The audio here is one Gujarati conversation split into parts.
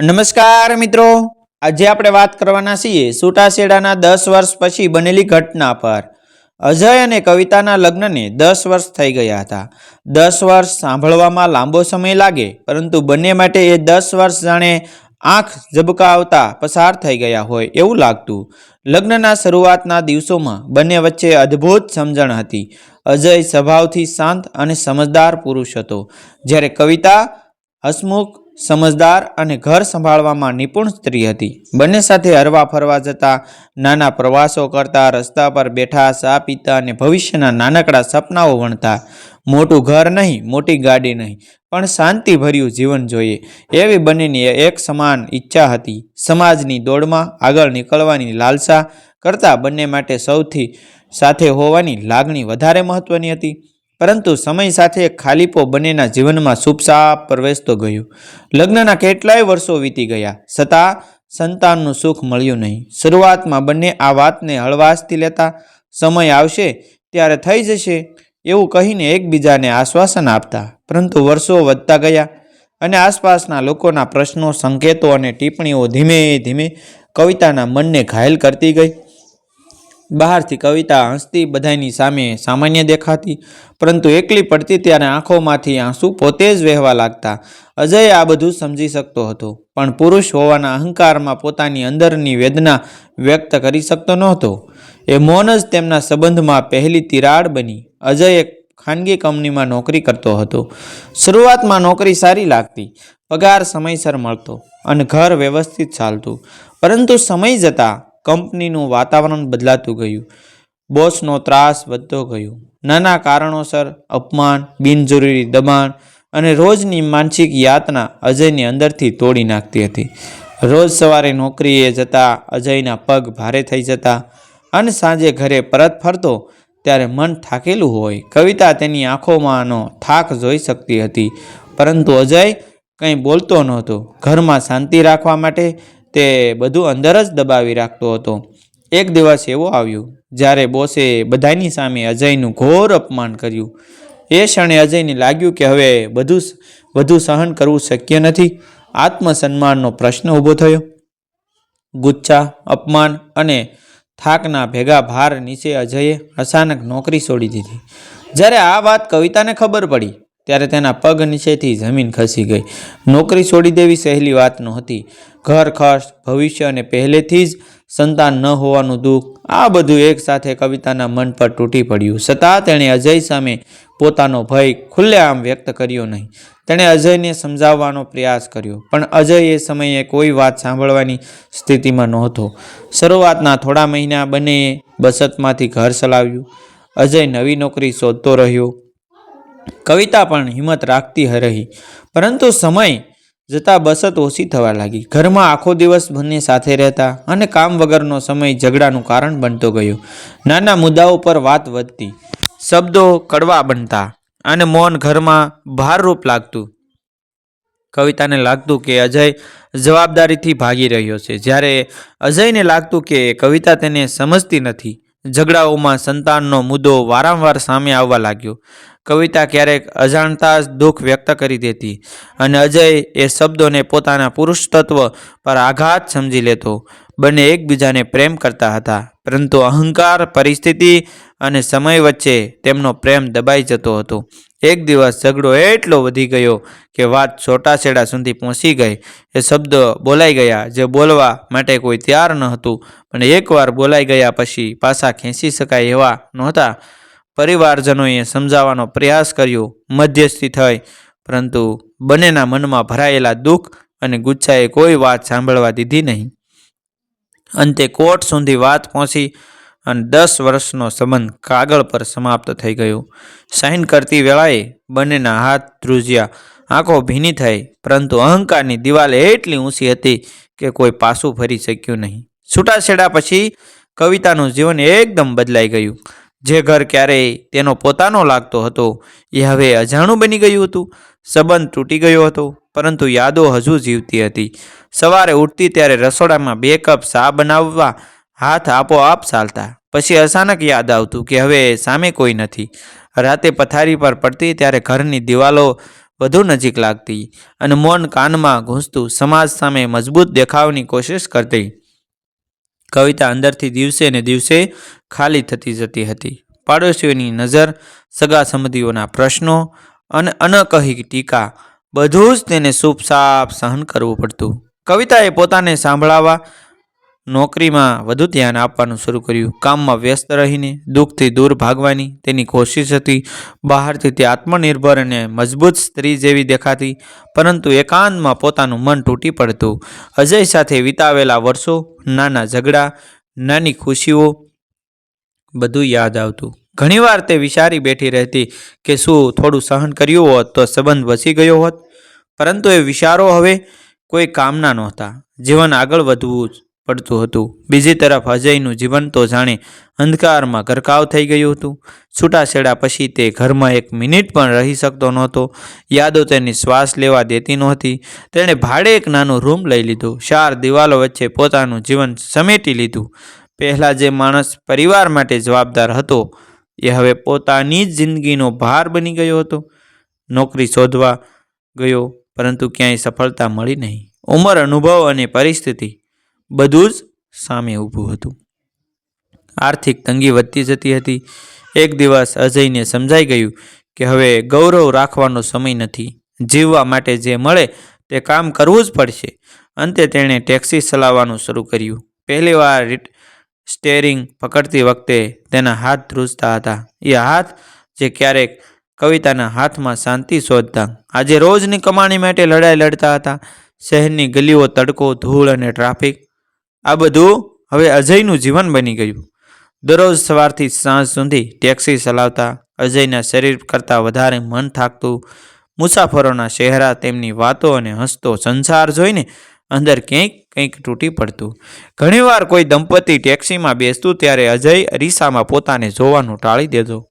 નમસ્કાર મિત્રો. આજે આપણે વાત કરવાના છીએ છૂટાછેડાના દસ વર્ષ પછી બનેલી ઘટના પર. અજય અને કવિતાના લગ્નને દસ વર્ષ થઈ ગયા હતા. દસ વર્ષ સાંભળવામાં લાંબો સમય લાગે, પરંતુ બંને માટે એ દસ વર્ષ જાણે આંખ ઝબકાવતા પસાર થઈ ગયા હોય એવું લાગતું. લગ્નના શરૂઆતના દિવસોમાં બંને વચ્ચે અદ્ભુત સમજણ હતી. અજય સ્વભાવથી શાંત અને સમજદાર પુરુષ હતો. જ્યારે કવિતા હસમુખ સમજદાર અને ઘર સંભાળવામાં નિપુણ સ્ત્રી હતી. બંને સાથે હરવા ફરવા જતા, નાના પ્રવાસો કરતા, રસ્તા પર બેઠા, ચા પીતા અને ભવિષ્યના નાનકડા સપનાઓ વણતા. મોટું ઘર નહીં, મોટી ગાડી નહીં, પણ શાંતિભર્યું જીવન જોઈએ. એવી બંનેની એક સમાન ઈચ્છા હતી. સમાજની દોડમાં આગળ નીકળવાની લાલસા કરતાં બંને માટે સૌથી સાથે હોવાની લાગણી વધારે મહત્વની હતી. પરંતુ સમય સાથે ખાલીપો બંનેના જીવનમાં સુપસાપ પ્રવેશતો ગયો. લગ્નના કેટલાય વર્ષો વીતી ગયા. છતાં સંતાનનું સુખ મળ્યું નહીં. શરૂઆતમાં બંને આ વાતને હળવાશથી લેતા સમય આવશે, ત્યારે થઈ જશે એવું કહીને એકબીજાને આશ્વાસન આપતા. પરંતુ વર્ષો વધતા ગયા અને આસપાસના લોકોના પ્રશ્નો, સંકેતો અને ટિપ્પણીઓ ધીમે ધીમે કવિતાના મનને ઘાયલ કરતી ગઈ. બહારથી કવિતા, હસતી બધાની સામે સામાન્ય દેખાતી, પરંતુ એકલી પડતી ત્યારે આંખોમાંથી આંસુ પોતે જ વહેવા લાગતા. અજય આ બધું સમજી શકતો હતો, પણ પુરુષ હોવાના અહંકારમાં પોતાની અંદરની વેદના વ્યક્ત કરી શકતો નહોતો. એ મૌન જ તેમના સંબંધમાં પહેલી તિરાડ બની. અજય એક ખાનગી કંપનીમાં નોકરી કરતો હતો. શરૂઆતમાં નોકરી સારી લાગતી. પગાર સમયસર મળતો અને ઘર વ્યવસ્થિત ચાલતું. પરંતુ સમય જતાં કંપનીનું વાતાવરણ બદલાતું ગયું. બોસનો ત્રાસ વધતો ગયો. નાના કારણોસર અપમાન, બિનજરૂરી દબાણ અને રોજની માનસિક યાતના અજયને અંદરથી તોડી નાખતી હતી. રોજ સવારે નોકરીએ જતા અજયના પગ ભારે થઈ જતા અને સાંજે ઘરે પરત ફરતો ત્યારે મન થાકેલું હોય. કવિતા તેની આંખોમાંનો થાક જોઈ શકતી હતી. પરંતુ અજય કંઈ બોલતો નહોતો. ઘરમાં શાંતિ રાખવા માટે તે બધું અંદર જ દબાવી રાખતો હતો. એક દિવસ એવો આવ્યો, જ્યારે બોસે બધાની સામે અજયનું ઘોર અપમાન કર્યું. એ ક્ષણે અજયને લાગ્યું કે હવે બધું વધુ સહન કરવું શક્ય નથી. આત્મસન્માનનો પ્રશ્ન ઊભો થયો. ગુચ્છા, અપમાન અને થાકના ભેગા ભાર નીચે અજયે અચાનક નોકરી છોડી દીધી. જ્યારે આ વાત કવિતાને ખબર પડી, ત્યારે તેના પગ નીચેથી જમીન ખસી ગઈ. નોકરી છોડી દેવી સહેલી વાત નહોતી. ઘર ખર્ચ ભવિષ્ય અને પહેલેથી જ સંતાન ન હોવાનું દુઃખ, આ બધું એકસાથે કવિતાના મન પર તૂટી પડ્યું. છતાં તેણે અજય સામે પોતાનો ભય ખુલ્લેઆમ વ્યક્ત કર્યો નહીં. તેણે અજયને સમજાવવાનો પ્રયાસ કર્યો, પણ અજય એ સમયે કોઈ વાત સાંભળવાની સ્થિતિમાં નહોતો. શરૂઆતના થોડા મહિના બંનેએ બચતમાંથી ઘર ચલાવ્યું. અજય નવી નોકરી શોધતો રહ્યો. કવિતા પણ હિંમત રાખતી રહી, પરંતુ સમય જતાં બસત ઓછી થવા લાગી. ઘરમાં આખો દિવસ બંને સાથે રહેતા અને કામ વગરનો સમય ઝઘડાનું કારણ બનતો ગયો. નાના મુદ્દાઓ પર વાત વધતી. શબ્દો કડવા બનતા અને મૌન ઘરમાં ભારરૂપ લાગતું. કવિતાને લાગતું કે અજય જવાબદારીથી ભાગી રહ્યો છે. જ્યારે અજયને લાગતું કે કવિતા તેને સમજતી નથી, ઝઘડાઓમાં સંતાનનો મુદ્દો વારંવાર સામે આવવા લાગ્યો. કવિતા ક્યારેક અજાણતા જ દુઃખ વ્યક્ત કરી દેતી અને અજય એ શબ્દોને પોતાના પુરુષ તત્વ પર આઘાત સમજી લેતો. બંને એકબીજાને પ્રેમ કરતા હતા, પરંતુ અહંકાર, પરિસ્થિતિ અને સમય વચ્ચે તેમનો પ્રેમ દબાઈ જતો હતો. એક દિવસ ઝઘડો એટલો વધી ગયો કે વાત છોટાછેડા સુધી પહોંચી ગઈ. એ શબ્દ બોલાઈ ગયા જે બોલવા માટે કોઈ તૈયાર ન હતું, પણ એકવાર બોલાઈ ગયા પછી પાછા ખેંચી શકાય એવા નહોતા પરિવારજનોએ સમજાવવાનો પ્રયાસ કર્યો, મધ્યસ્થી થઈ. પરંતુ બંનેના મનમાં ભરાયેલા દુઃખ અને ગુચ્છાએ કોઈ વાત સાંભળવા દીધી નહીં. અંતે કોર્ટ સુધી વાત પહોંચી અને દસ વર્ષનો સંબંધ કાગળ પર સમાપ્ત થઈ ગયો. સાઇન કરતી વેળાએ બંનેના હાથ ધ્રુજ્યા. આંખો ભીની થઈ, પરંતુ અહંકારની દિવાલ એટલી ઊંચી હતી કે કોઈ પાછું ફરી શક્યું નહીં. છૂટાછેડા પછી કવિતાનું જીવન એકદમ બદલાઈ ગયું. જે ઘર ક્યારેય તેનો પોતાનો લાગતો હતો, એ હવે અજાણું બની ગયું હતું. સંબંધ તૂટી ગયો હતો, પરંતુ યાદો હજુ જીવતી હતી. સવારે ઉઠતી ત્યારે રસોડામાં બે કપ ચા બનાવવા હાથ આપોઆપ ચાલતા. પછી અચાનક યાદ આવતું કે હવે સામે કોઈ નથી. રાતે પથારી પર પડતી ત્યારે ઘરની દિવાલો વધુ નજીક લાગતી અને મૌન કાનમાં ઘૂંસતું સમાજ સામે મજબૂત દેખાવની કોશિશ કરતી. કવિતા અંદરથી દિવસે ને દિવસે ખાલી થતી જતી હતી. પાડોશીઓની નજર સગા સંબંધીઓના પ્રશ્નો અને અનકહી ટીકા, બધું જ તેને ચૂપચાપ સહન કરવું પડતું. કવિતાએ પોતાને સાંભળાવા નોકરીમાં વધુ ધ્યાન આપવાનું શરૂ કર્યું. કામમાં વ્યસ્ત રહીને દુઃખથી દૂર ભાગવાની તેની કોશિશ હતી. બહારથી તે આત્મનિર્ભર અને મજબૂત સ્ત્રી જેવી દેખાતી, પરંતુ એકાંતમાં પોતાનું મન તૂટી પડતું. અજય સાથે વિતાવેલા વર્ષો, નાના ઝઘડા, નાની ખુશીઓ બધું યાદ આવતું. ઘણીવાર તે વિચારી બેઠી રહેતી કે શું થોડું સહન કર્યું હોત તો સંબંધ વસી ગયો હોત. પરંતુ એ વિચારો હવે કોઈ કામના નહોતા. જીવન આગળ વધવું પડતું હતું. બીજી તરફ અજયનું જીવન તો જાણે અંધકારમાં ગરકાવ થઈ ગયું હતું. છૂટાછેડા પછી તે ઘરમાં એક મિનિટ પણ રહી શકતો નહોતો. યાદો તેની શ્વાસ લેવા દેતી નહોતી. તેણે ભાડે એક નાનું રૂમ લઈ લીધું. ચાર દિવાલો વચ્ચે પોતાનું જીવન સમેટી લીધું. પહેલાં જે માણસ પરિવાર માટે જવાબદાર હતો, એ હવે પોતાની જ જિંદગીનો ભાર બની ગયો હતો. નોકરી શોધવા ગયો, પરંતુ ક્યાંય સફળતા મળી નહીં. ઉંમર, અનુભવ અને પરિસ્થિતિ બધું જ સામે ઊભું હતું. આર્થિક તંગી વધતી જતી હતી. એક દિવસ અજયને સમજાઈ ગયું કે હવે ગૌરવ રાખવાનો સમય નથી. જીવવા માટે જે મળે તે કામ કરવું જ પડશે. અંતે તેણે ટેક્સી ચલાવવાનું શરૂ કર્યું. પહેલીવાર સ્ટેરિંગ પકડતી વખતે તેના હાથ ધ્રુજતા હતા. એ હાથ જે ક્યારેક કવિતાના હાથમાં શાંતિ શોધતા. આજે રોજની કમાણી માટે લડાઈ લડતા હતા. શહેરની ગલીઓ તડકો, ધૂળ અને ટ્રાફિક આ બધું હવે અજયનું જીવન બની ગયું. દરરોજ સવારથી સાંજ સુધી ટેક્સી ચલાવતા, અજયના શરીર કરતાં વધારે મન થાકતું, મુસાફરોના ચહેરા, તેમની વાતો અને હસતો સંસાર જોઈને અંદર ક્યાંક કંઈક તૂટી પડતું. ઘણીવાર કોઈ દંપતી ટેક્સીમાં બેસતું ત્યારે અજય અરીસામાં પોતાને જોવાનું ટાળી દેતો.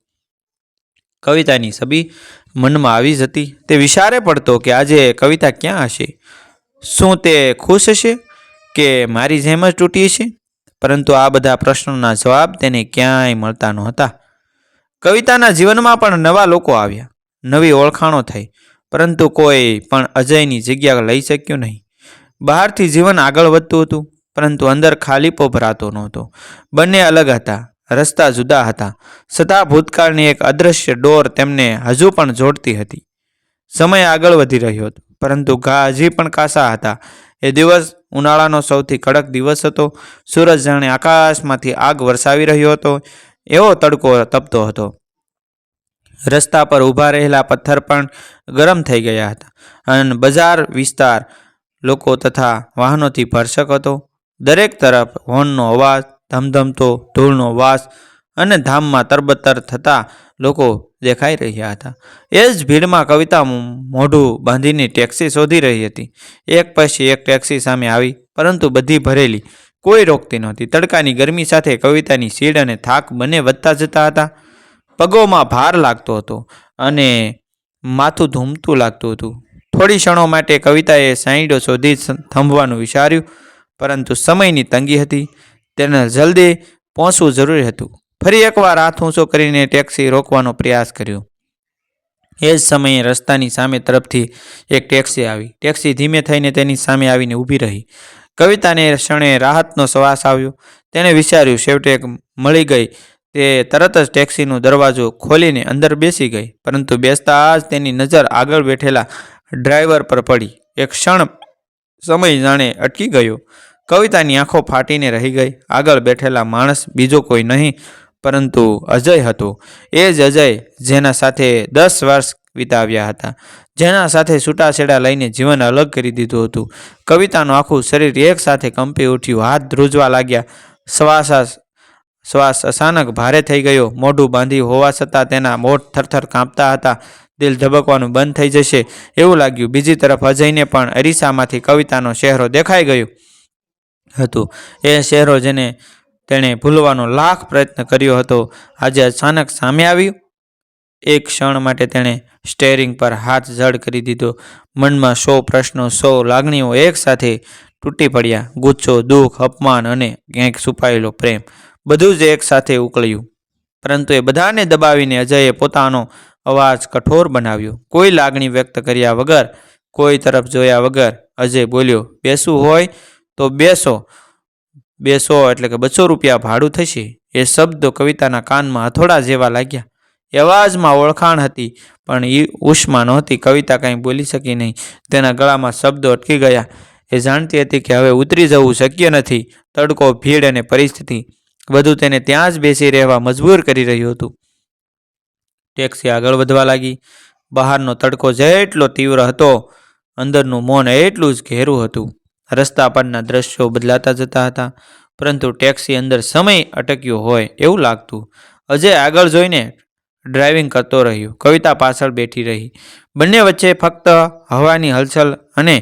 કવિતાની છબી મનમાં આવી જતી. તે વિચારે પડતો કે આજે કવિતા ક્યાં હશે? શું તે ખુશ હશે? કે મારી જેમ જ તૂટી છે પરંતુ આ બધા પ્રશ્નોના જવાબ તેને ક્યાંય મળતા નહોતા. કવિતાના જીવનમાં પણ નવા લોકો આવ્યા. નવી ઓળખાણો થઈ. પરંતુ કોઈ પણ અજયની જગ્યા લઈ શક્યું નહીં. બહારથી જીવન આગળ વધતું હતું, પરંતુ અંદર ખાલીપો ભરાતો નહોતો. બંને અલગ હતા. રસ્તા જુદા હતા. છતાં ભૂતકાળની એક અદૃશ્ય ડોર તેમને હજુ પણ જોડતી હતી. સમય આગળ વધી રહ્યો હતો, પરંતુ ઘા હજી પણ કાસા હતા. એ દિવસ ઉનાળાનો સૌથી કડક દિવસ હતો. સૂરજ જાણે આકાશમાંથી આગ વરસાવી રહ્યો હતો. એવો તડકો તપતો હતો. રસ્તા પર ઊભા રહેલા પથ્થર પણ ગરમ થઈ ગયા હતા અને બજાર વિસ્તાર લોકો તથા વાહનોથી ભરસક હતો. દરેક તરફ હોર્નનો અવાજ, ધમધમતો, ધૂળનો વાસ અને ધામમાં તરબતર થતા લોકો દેખાઈ રહ્યા હતા. એ જ ભીડમાં કવિતા મોઢું બાંધીને ટેક્સી શોધી રહી હતી. એક પછી એક ટેક્સી સામે આવી, પરંતુ બધી ભરેલી. કોઈ રોકતી નહોતી. તડકાની ગરમી સાથે કવિતાની સીડ અને થાક બંને વધતા જતા હતા. પગોમાં ભાર લાગતો હતો અને માથું ધૂમતું લાગતું હતું. થોડી ક્ષણો માટે કવિતાએ સાઈડો શોધી થંભવાનું વિચાર્યું, પરંતુ સમયની તંગી હતી. તેને જલ્દી પહોંચવું જરૂરી હતું. ફરી એકવાર હાથ ઊંચો કરીને ટેક્સી રોકવાનો પ્રયાસ કર્યો. એ જ સમયે રસ્તાની સામે તરફથી એક ટેક્સી આવી. ટેક્સી ધીમે થઈને તેની સામે આવીને ઊભી રહી. કવિતાને ક્ષણે રાહતનો શ્વાસ આવ્યો. તેણે વિચાર્યું, છેવટે મળી ગઈ. તે તરત જ ટેક્સીનો દરવાજો ખોલીને અંદર બેસી ગઈ, પરંતુ બેસતા જ તેની નજર આગળ બેઠેલા ડ્રાઈવર પર પડી. એક ક્ષણ સમય જાણે અટકી ગયો. કવિતાની આંખો ફાટીને રહી ગઈ. આગળ બેઠેલા માણસ બીજો કોઈ નહીં. પરંતુ અજય હતો. એ જ અજય જેના સાથે દસ વર્ષ વિતાવ્યા હતા. જેના સાથે છૂટાછેડા લઈને જીવન અલગ કરી દીધું હતું. કવિતાનું આખું શરીર એક સાથે કંપી ઉઠ્યું. હાથ ધ્રુજવા લાગ્યા. શ્વાસ શ્વાસ અચાનક ભારે થઈ ગયો. મોઢું બાંધી હોવા છતાં તેના મોઢ થરથર કાંપતા હતા. દિલ ધબકવાનું બંધ થઈ જશે એવું લાગ્યું. બીજી તરફ અજયને પણ અરીસામાંથી કવિતાનો ચહેરો દેખાઈ ગયો હતું. એ ચહેરો જેને તેણે ભૂલવાનો લાખ પ્રયત્ન કર્યો હતો. આજે અચાનક સામે આવ્યું. એક ક્ષણ માટે તેણે સ્ટેરિંગ પર હાથ જડ કરી દીધો. મનમાં સો પ્રશ્નો, સો લાગણીઓ એકસાથે તૂટી પડ્યા. ગુસ્સો, દુઃખ, અપમાન અને ક્યાંક છુપાયેલો પ્રેમ બધું જ એકસાથે ઉકળ્યું. પરંતુ એ બધાને દબાવીને અજયે પોતાનો અવાજ કઠોર બનાવ્યો. કોઈ લાગણી વ્યક્ત કર્યા વગર, કોઈ તરફ જોયા વગર અજય બોલ્યો, બેસવું હોય તો બેસો. બેસો એટલે કે બસો રૂપિયા ભાડું થશે. એ શબ્દો કવિતાના કાનમાં હથોડા જેવા લાગ્યા. અવાજમાં ઓળખાણ હતી, પણ એ ઉષ્મા નહોતી. કવિતા કાંઈ બોલી શકી નહીં. તેના ગળામાં શબ્દો અટકી ગયા. એ જાણતી હતી કે હવે ઉતરી જવું શક્ય નથી. તડકો, ભીડ અને પરિસ્થિતિ. બધું તેને ત્યાં જ બેસી રહેવા મજબૂર કરી રહ્યું હતું. ટેક્સી આગળ વધવા લાગી. બહારનો તડકો જેટલો તીવ્ર હતો, અંદરનું મૌન એટલું જ ઘેરું હતું. રસ્તા પરના દ્રશ્યો બદલાતા જતા હતા, પરંતુ ટેક્સી અંદર સમય અટક્યો હોય એવું લાગતું. અજય આગળ જોઈને ડ્રાઇવિંગ કરતો રહ્યો. કવિતા પાછળ બેઠી રહી. બંને વચ્ચે ફક્ત હવાની હલચલ અને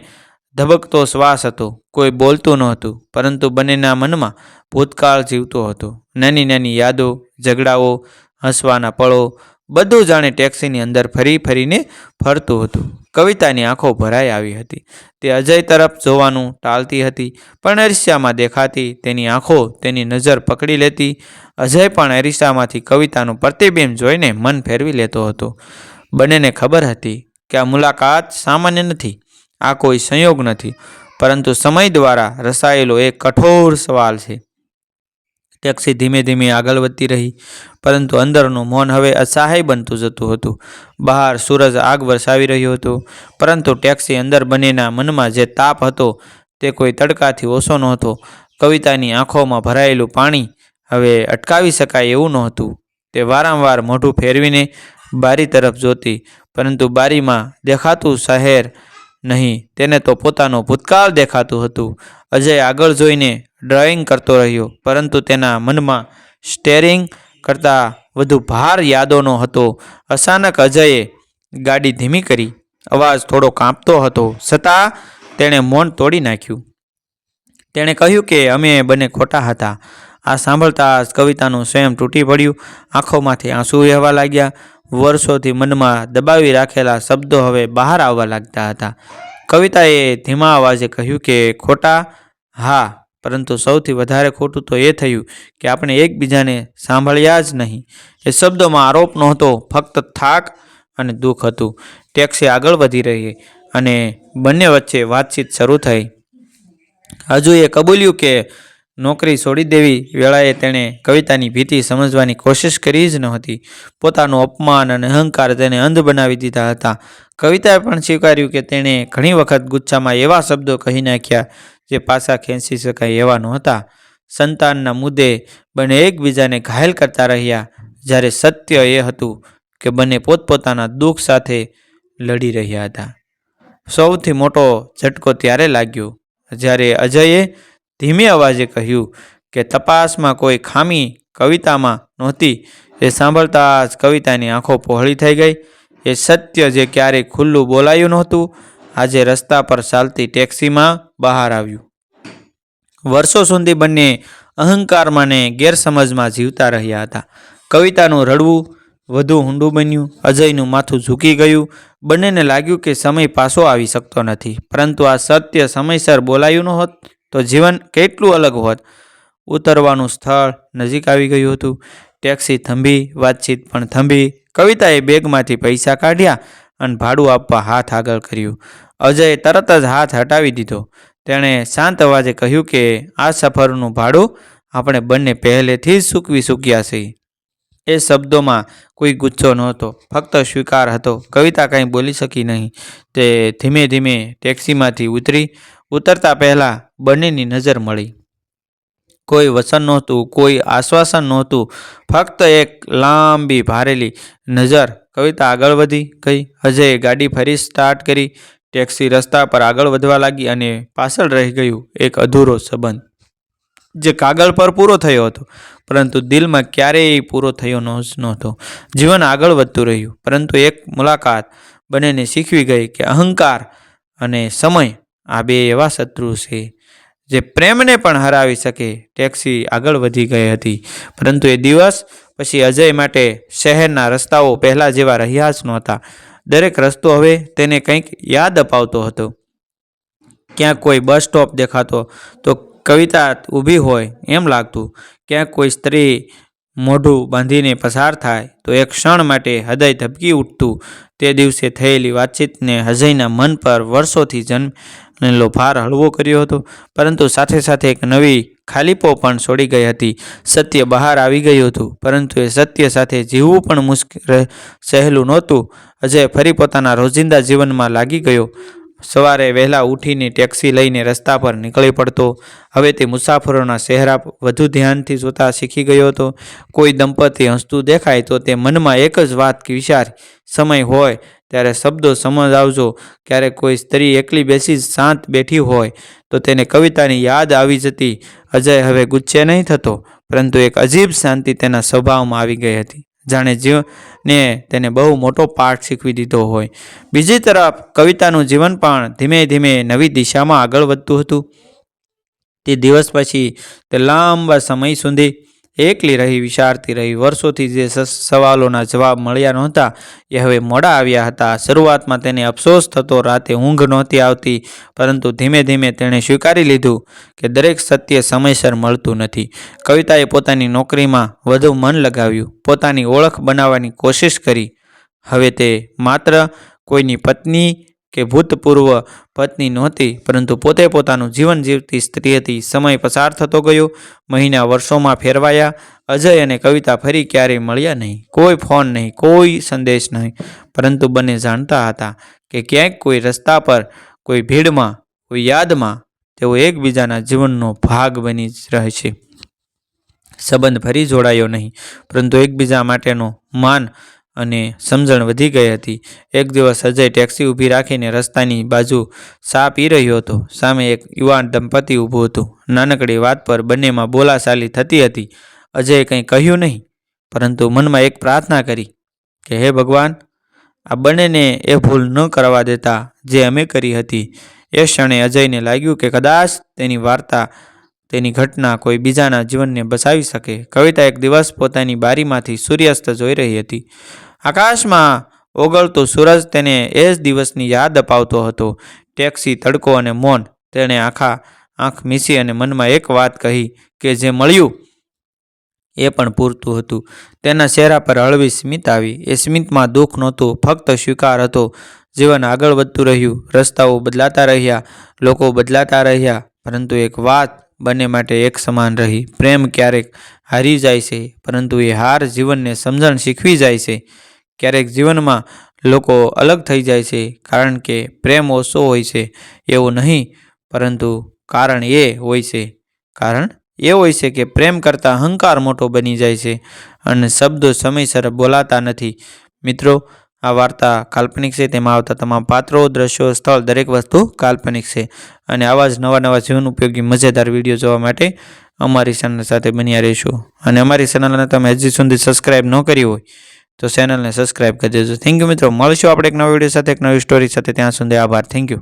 ધબકતો શ્વાસ હતો. કોઈ બોલતું નહોતું, પરંતુ બંનેના મનમાં ભૂતકાળ જીવતો હતો. નાની નાની યાદો, ઝઘડાઓ, હસવાના પળો બધું જાણે ટેક્સીની અંદર ફરી ફરીને ફરતું હતું. કવિતાની આંખો ભરાઈ આવી હતી. તે અજય તરફ જોવાનું ટાળતી હતી, પણ અરીસામાં દેખાતી તેની આંખો તેની નજર પકડી લેતી અજય પણ અરીસામાંથી કવિતાનું પ્રતિબિંબ જોઈને મન ફેરવી લેતો હતો. બંનેને ખબર હતી કે આ મુલાકાત સામાન્ય નથી, આ કોઈ સંયોગ નથી, પરંતુ સમય દ્વારા રસાયેલો એક કઠોર સવાલ છે. ટેક્સી ધીમે ધીમે આગળ વધતી રહી, પરંતુ અંદરનું મૌન હવે અસહાય બનતું જતું હતું. બહાર સૂરજ આગ વરસાવી રહ્યો હતો, પરંતુ ટેક્સી અંદર બંનેના મનમાં જે તાપ હતો તે કોઈ તડકાથી ઓછો નહોતો. કવિતાની આંખોમાં ભરાયેલું પાણી હવે અટકાવી શકાય એવું નહોતું. તે વારંવાર મોઢું ફેરવીને બારી તરફ જોતી, પરંતુ બારીમાં દેખાતું શહેર નહીં. તેને તો પોતાનો ભૂતકાળ દેખાતું હતું. અજય આગળ જોઈને ડ્રોઈંગ કરતો રહ્યો, પરંતુ તેના મનમાં સ્ટેરિંગ કરતાં વધુ ભાર યાદોનો હતો. અચાનક અજયે ગાડી ધીમી કરી. અવાજ થોડો કાંપતો હતો, છતાં તેણે મૌન તોડી નાખ્યું. તેણે કહ્યું કે અમે બંને ખોટા હતા. આ સાંભળતા જ કવિતાનું સ્વયં તૂટી પડ્યું. આંખોમાંથી આંસુ વહેવા લાગ્યા. વર્ષોથી મનમાં દબાવી રાખેલા શબ્દો હવે બહાર આવવા લાગતા હતા. કવિતાએ ધીમા અવાજે કહ્યું કે, ખોટા? હા, પરંતુ સૌથી વધારે ખોટું તો એ થયું કે આપણે એકબીજાને સાંભળ્યા જ નહીં. એ શબ્દોમાં આરોપ નહોતો, ફક્ત થાક અને દુઃખ હતું. ટેક્સી આગળ વધી રહી અને બંને વચ્ચે વાતચીત શરૂ થઈ. હજુ એ કબૂલ્યું કે નોકરી છોડી દેવી વેળાએ તેણે કવિતાની ભીતિ સમજવાની કોશિશ કરી જ નહોતી. પોતાનું અપમાન અને અહંકાર તેને અંધ બનાવી દીધા હતા. કવિતાએ પણ સ્વીકાર્યું કે તેણે ઘણી વખત ગુચ્છામાં એવા શબ્દો કહી નાખ્યા જે પાછા ખેંચી શકાય એવા નહોતા. સંતાનના મુદ્દે બંને એકબીજાને ઘાયલ કરતા રહ્યા, જ્યારે સત્ય એ હતું કે બંને પોતપોતાના દુઃખ સાથે લડી રહ્યા હતા. સૌથી મોટો ઝટકો ત્યારે લાગ્યો, જ્યારે અજયે ધીમે અવાજે કહ્યું કે તપાસમાં કોઈ ખામી કવિતામાં નહોતી. એ સાંભળતા જ કવિતાની આંખો પહોળી થઈ ગઈ. એ સત્ય જે ક્યારેય ખુલ્લું બોલાયું નહોતું, આજે રસ્તા પર ચાલતી ટેક્સીમાં બહાર આવ્યું. વર્ષો સુધી બંને અહંકારમાં ને ગેરસમજમાં જીવતા રહ્યા હતા. કવિતાનું રડવું વધુ ઊંડું બન્યું, અજયનું માથું ઝૂકી ગયું. બંનેને લાગ્યું કે સમય પાછો આવી શકતો નથી, પરંતુ આ સત્ય સમયસર બોલાયું ન હોત તો જીવન કેટલું અલગ હોત? ઉતરવાનું સ્થળ નજીક આવી ગયું હતું. ટેક્સી થંભી, વાતચીત પણ થંભી. કવિતાએ બેગમાંથી પૈસા કાઢ્યા અને ભાડું આપવા હાથ આગળ કર્યું. અજયે તરત જ હાથ હટાવી દીધો. તેણે શાંત અવાજે કહ્યું કે, આ સફરનું ભાડું આપણે બંને પહેલેથી જ સૂકવી ચૂક્યા છીએ એ શબ્દોમાં કોઈ ગુસ્સો નહોતો. ફક્ત સ્વીકાર હતો. કવિતા કંઈ બોલી શકી નહીં. તે ધીમે ધીમે ટેક્સીમાંથી ઉતરી ઉતરતા પહેલાં બંનેની નજર મળી. કોઈ વસન નહોતું, કોઈ આશ્વાસન નહોતું. ફક્ત એક લાંબી, ભારેલી નજર કવિતા આગળ વધી ગઈ. અજયે ગાડી ફરી સ્ટાર્ટ કરી. ટેક્સી રસ્તા પર આગળ વધવા લાગી અને પાછળ રહી ગયું. એક અધૂરો સંબંધ જે કાગળ પર પૂરો થયો હતો, પરંતુ દિલમાં ક્યારેય પૂરો થયો નહોતો. જીવન આગળ વધતું રહ્યું, પરંતુ એક મુલાકાત બંનેને શીખવી ગઈ કે અહંકાર અને સમય આ બે એવા શત્રુ છે જે પ્રેમને પણ હરાવી શકે. ટેક્સી આગળ વધી ગઈ હતી. પરંતુ એ દિવસ પછી અજય માટે શહેરના રસ્તાઓ પહેલાં જેવા રહ્યા જ નહોતા. દરેક રસ્તો હવે તેને કંઈક યાદ અપાવતો હતો. ક્યાંક કોઈ બસ સ્ટોપ દેખાતો તો કવિતા ઊભી હોય એમ લાગતું. ક્યાંક કોઈ સ્ત્રી મોઢું બાંધીને પસાર થાય તો એક ક્ષણ માટે હૃદય ધબકી ઉઠતું. તે દિવસે થયેલી વાતચીતને અજયના મન પર વર્ષોથી જન્મેલો ભાર હળવો કર્યો હતો. પરંતુ સાથે સાથે એક નવી ખાલીપો પણ છોડી ગઈ હતી. સત્ય બહાર આવી ગયું હતું. પરંતુ એ સત્ય સાથે જીવવું પણ મુશ્કેલ સહેલું નહોતું. અજય ફરી પોતાના રોજિંદા જીવનમાં લાગી ગયો. સવારે વહેલા ઉઠીને ટેક્સી લઈને રસ્તા પર નીકળી પડતો. હવે તે મુસાફરોના ચહેરા વધુ ધ્યાનથી જોતા શીખી ગયો હતો. કોઈ દંપતી હસતું દેખાય તો તે મનમાં એક જ વાત વિચાર, સમય હોય ત્યારે શબ્દો સમજ આવજો. ક્યારેક કોઈ સ્ત્રી એકલી બેસી શાંત બેઠી હોય, તો તેને કવિતાની યાદ આવી જતી. અજય હવે ગુસ્સે નહીં થતો, પરંતુ એક અજીબ શાંતિ તેના સ્વભાવમાં આવી ગઈ હતી. જાણે જીવને તેને બહુ મોટો પાઠ શીખવી દીધો હોય. બીજી તરફ, કવિતાનું જીવન પણ ધીમે ધીમે નવી દિશામાં આગળ વધતું હતું. તે દિવસ પછી, તે લાંબા સમય સુધી એકલી રહી, વિચારતી રહી. વર્ષોથી જે સવાલોના જવાબ મળ્યા નહોતા, એ હવે મોડા આવ્યા હતા. શરૂઆતમાં તેને અફસોસ થતો, રાતે ઊંઘ નહોતી આવતી, પરંતુ ધીમે ધીમે તેણે સ્વીકારી લીધું કે દરેક સત્ય સમયસર મળતું નથી. કવિતાએ પોતાની નોકરીમાં વધુ મન લગાવ્યું. પોતાની ઓળખ બનાવવાની કોશિશ કરી. હવે તે માત્ર કોઈની પત્ની કે ભૂતપૂર્વ પત્ની નહોતી, પરંતુ પોતે પોતાનું જીવન જીવતી સ્ત્રી હતી. સમય પસાર થતો ગયો, મહિના વર્ષોમાં ફેરવાયા, અજય અને કવિતા ફરી ક્યારેય મળ્યા નહીં. કોઈ ફોન નહીં, કોઈ સંદેશ નહીં, પરંતુ બંને જાણતા હતા કે ક્યાંક કોઈ રસ્તા પર, કોઈ ભીડમાં, કોઈ યાદમાં તેઓ એકબીજાના જીવનનો ભાગ બની રહે છે. સંબંધ ફરી જોડાયો નહીં, પરંતુ એકબીજા માટેનો માન અને સમજણ વધી ગઈ હતી. એક દિવસ અજય ટેક્સી ઊભી રાખીને રસ્તાની બાજુ સા પી રહ્યો હતો. સામે એક યુવાન દંપતી ઊભું હતું. નાનકડી વાત પર બંનેમાં બોલાચાલી થતી હતી. અજયે કંઈ કહ્યું નહીં, પરંતુ મનમાં એક પ્રાર્થના કરી કે, હે ભગવાન, આ બંનેને એ ભૂલ ન કરવા દેતા જે અમે કરી હતી. એ ક્ષણે અજયને લાગ્યું કે, કદાચ તેની વાર્તા, તેની ઘટના કોઈ બીજાના જીવનને બચાવી શકે. કવિતા એક દિવસ પોતાની બારીમાંથી સૂર્યાસ્ત જોઈ રહી હતી. આકાશમાં ઓગળતો સૂરજ તેને એ જ દિવસની યાદ અપાવતો હતો. ટેક્સી, તડકો અને મૌન તેણે આખા આંખ મીસી અને મનમાં એક વાત કહી કે જે મળ્યું એ પણ પૂરતું હતું. તેના ચહેરા પર હળવી સ્મિત આવી. એ સ્મિતમાં દુઃખ નહોતું, ફક્ત સ્વીકાર હતો. જીવન આગળ વધતું રહ્યું. રસ્તાઓ બદલાતા રહ્યા, લોકો બદલાતા રહ્યા, પરંતુ એક વાત બંને માટે એક સમાન રહી. પ્રેમ ક્યારેક હારી જાય છે, પરંતુ એ હાર જીવનને સમજણ શીખવી જાય છે. ક્યારેક જીવનમાં લોકો અલગ થઈ જાય છે, કારણ કે પ્રેમ ઓછો હોય છે, એવું નહીં, પરંતુ કારણ એ હોય છે. કારણ એ હોય છે કે પ્રેમ કરતાં અહંકાર મોટો બની જાય છે અને શબ્દો સમયસર બોલાતા નથી. મિત્રો, આ વાર્તા કાલ્પનિક છે, તેમાં આવતા તમામ પાત્રો, દ્રશ્યો, સ્થળ, દરેક વસ્તુ કાલ્પનિક છે અને આવા જ નવા નવા જીવન ઉપયોગી મજેદાર વીડિયો જોવા માટે અમારી ચેનલ સાથે બન્યા રહેશો. અને અમારી ચેનલને તમે હજી સુધી સબસ્ક્રાઈબ ન કરી હોય તો ચેનલને સબસ્ક્રાઇબ કરી દેજો. થેન્ક યુ મિત્રો. મળશું આપણે એક નવી વીડિયો સાથે, એક નવી સ્ટોરી સાથે. ત્યાં સુધી આભાર. Thank you